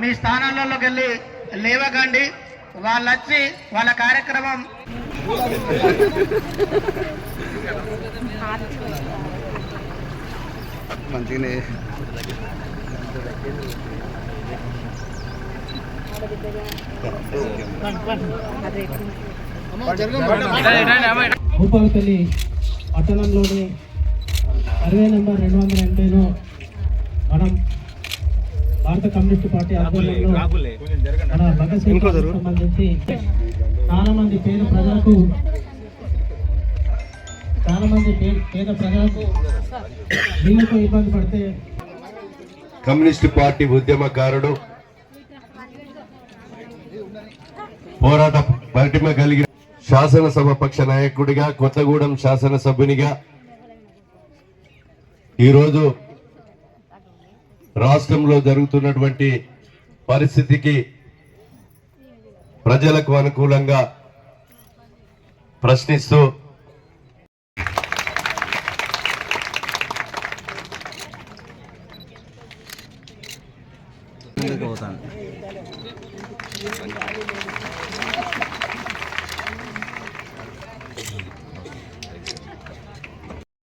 మీ స్థానాలలోకి వెళ్ళి లేవకండి. వాళ్ళు వచ్చి వాళ్ళ కార్యక్రమం మంచిగానే. భూపాలపల్లి పట్టణంలోని సర్వే నెంబర్ రెండు వందల ఎనభైలో మనం భారత కమ్యూనిస్ట్ పార్టీ ఆధ్వర్యంలో మన భగత్ సింగ్ సంబంధించి చాలా మంది పేద ప్రజలకు చాలా మంది పేద ప్రజలకు నీళ్ళతో ఇబ్బంది పడితే కమ్యూనిస్ట్ పార్టీ ఉద్యమకారుడు పోరాట పటిమ కలిగిన శాసనసభ పక్ష నాయకుడిగా కొత్తగూడెం శాసనసభ్యునిగా ఈరోజు రాష్ట్రంలో జరుగుతున్నటువంటి పరిస్థితికి ప్రజలకు అనుకూలంగా ప్రశ్నిస్తూ పోతాను